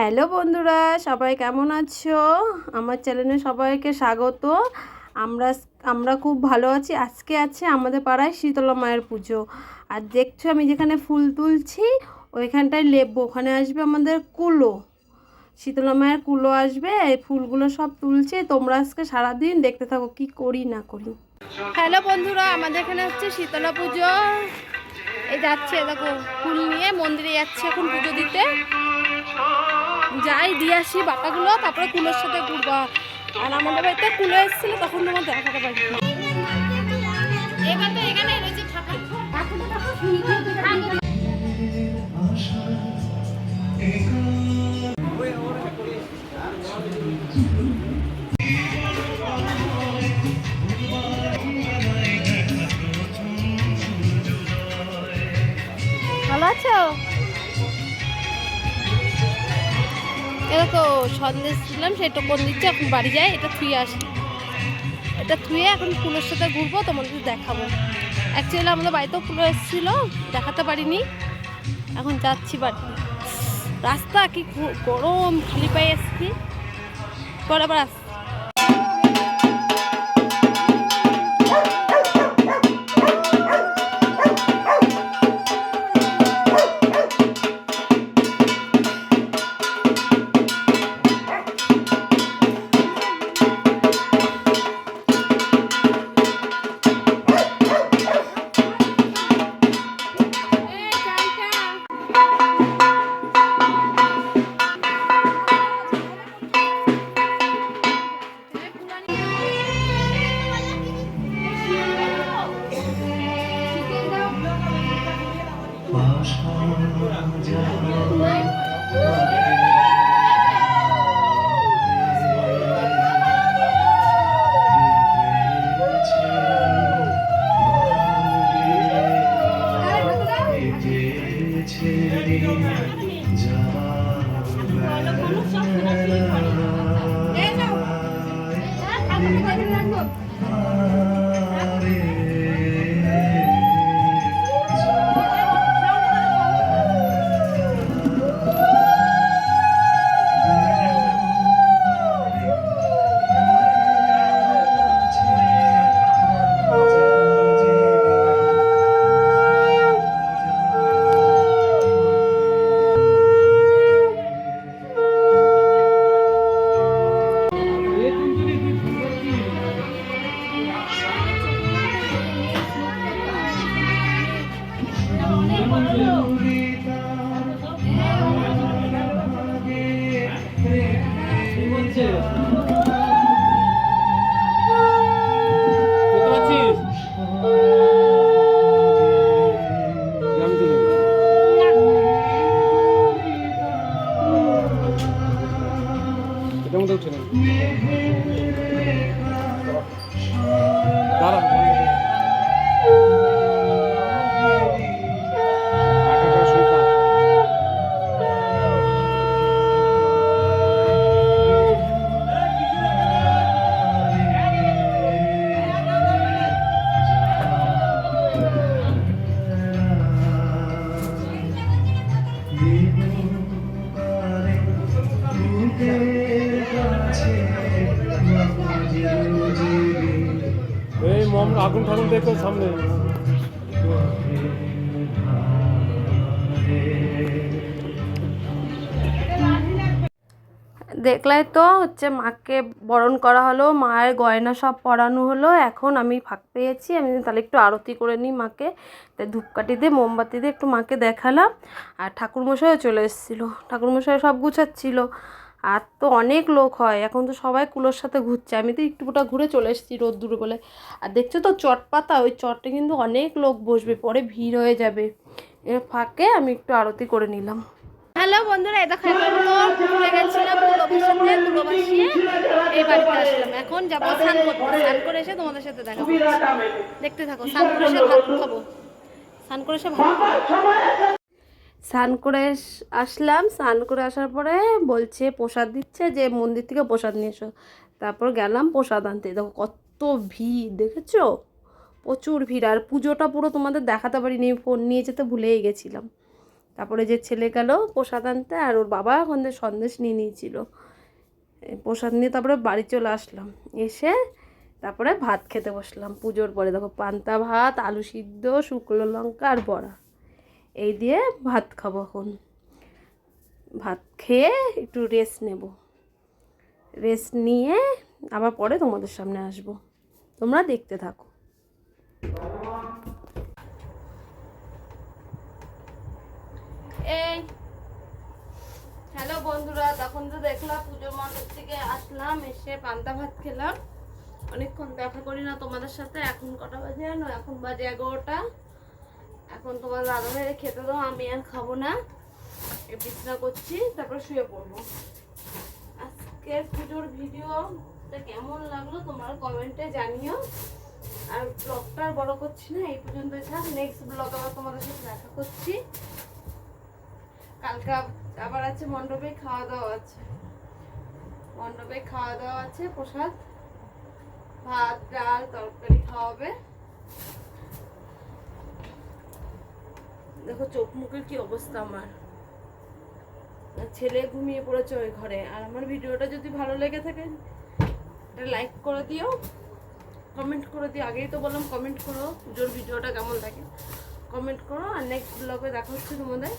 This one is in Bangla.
হ্যালো বন্ধুরা, সবাই কেমন আছো? আমার চ্যানেলে সবাইকে স্বাগত। আমরা আমরা খুব ভালো আছি। আজকে আছে আমাদের পাড়ায় শীতলা মায়ের পুজো। আর দেখছ আমি যেখানে ফুল তুলছি, ওইখানটায় লেপবো। ওখানে আসবে আমাদের কুলো। শীতলা মায়ের কুলো আসবে, এই ফুলগুলো সব তুলছে। তোমরা আজকে সারাদিন দেখতে থাকো কি করি, না করি। হ্যালো বন্ধুরা, আমাদের এখানে হচ্ছে শীতলা পুজো। এই যাচ্ছে, দেখো, ফুল নিয়ে মন্দিরে যাচ্ছে এখন পুজো দিতে। যাই দিয়ে আসি বাটাগুলো তারপরে কুলের সাথে ঘুরবো। আর আমাদের বাড়িতে কুলে এসেছিল তখন তোমার দেখাতে পারি এবার তো এখানে রয়েছে ফাঁকা ভালো তো সন্দেশ দিলাম সেই টোকন দিচ্ছে, এখন বাড়ি যায়, এটা থুয়ে আসি। এটা থুয়ে এখন ফুলের সাথে ঘুরবো, তোমাদের দেখাবো। অ্যাকচুয়ালি আমাদের বাড়িতেও ফুলো এসেছিল, দেখাতে পারিনি। এখন যাচ্ছি বাড়ি। রাস্তা কি গরম, খালি পায়ে এসছি। পরে আবার আসছি। 진짜요. 똑같이. 양들은. 그 정도쯤은. মম আগুন ঠাকুন দেখো সামনে। দেখলাই তো হচ্ছে মাকে বরণ করা হলো, মায়ের গয়না সব পরানো হলো। এখন আমি ফাঁক পেয়েছি, আমি তাহলে একটু আরতি করে নিই মাকে। তাই ধূপকাঠি দিয়ে, মোমবাতি দিয়ে একটু মাকে দেখালাম। আর ঠাকুরমশাইও চলে এসেছিল। ঠাকুরমশাই সব গুছাচ্ছিলো। আর তো অনেক লোক হয়, এখন তো সবাই কুলোর সাথে ঘুরছে। আমি তো একটুটা ঘুরে চলে এসেছি রোদ্দুর বলে। আর দেখছ তো চট পাতা ওই চটে কিন্তু অনেক লোক বসবে, পরে ভিড় হয়ে যাবে। এর ফাঁকে আমি একটু আরতি করে নিলাম। হ্যালো বন্ধুরা এটা খাই গেছিলাম বসাতে পুরো বসিয়ে এই বাড়িতে আসলাম। এখন যাব স্নান করতে। স্নান করে এসে তোমাদের সাথে দেখা দেখতে থাকো, স্নান করে এসে ভাত খাব। স্নান করে এসে ভাত স্নান করে আসলাম। স্নান করে আসার পরে বলছে, প্রসাদ দিচ্ছে যে, মন্দির থেকে প্রসাদ নিয়ে এসো। তারপর গেলাম প্রসাদ আনতে। দেখো কত ভিড়, দেখেছ? প্রচুর ভিড়। আর পুজোটা পুরো তোমাদের দেখাতে পারিনি ফোন নিয়ে যেতে ভুলেই গেছিলাম। তারপরে যে ছেলে গেল প্রসাদ আনতে, আর ওর বাবা ওখান থেকে সন্দেশ নিয়ে নিয়েছিল। প্রসাদ নিয়ে তারপরে বাড়ি চলে আসলাম। এসে তারপরে ভাত খেতে বসলাম পুজোর পরে। দেখো পান্তা ভাত, আলু সিদ্ধ, শুকনো লঙ্কা আর বড়া। এই দিয়ে ভাত খাব এখন। ভাত খেয়ে একটু রেস্ট নেব। রেস্ট নিয়ে আবার পরে তোমাদের সামনে আসব। তোমরা দেখতে থাকো। এই, হ্যালো বন্ধুরা, তখন তো দেখলাম পুজো মণ্ডপ থেকে আসলাম, এসে পান্তা ভাত খেলাম। অনেকক্ষণ দেখা করি না তোমাদের সাথে, এখন কটা বাজে জানো? এখন বাজে এগারোটা। এখন তোমার দাদা ভাইয়ের খেতে দাও, আমি আর খাব না। বিছনা করছি, তারপর শুয়ে পড়ব। আজকের পুজোর ভিডিওটা কেমন লাগল তোমার কমেন্টে জানিও। আর ব্লগটা বড় করছি না, এই পর্যন্ত থাক। নেক্সট ব্লগ আবার তোমাদের সাথে দেখা করছি। কালকে আবার আছে মণ্ডপে খাওয়া দাওয়া আছে। মণ্ডপে খাওয়া দাওয়া আছে, প্রসাদ। ভাত, ডাল, তরকারি খাওয়াবে দেখো চোখ মুখের কি অবস্থা আমার। ছেলে ঘুমিয়ে পড়েছে ওই ঘরে। আর আমার ভিডিওটা যদি ভালো লেগে থাকে, এটা লাইক করে দিও। কমেন্ট করে দিও। আগেই তো বললাম কমেন্ট করো জোর ভিডিওটা কেমন লাগে। কমেন্ট করো আর নেক্সট ব্লগে দেখা হচ্ছে তোমাদের।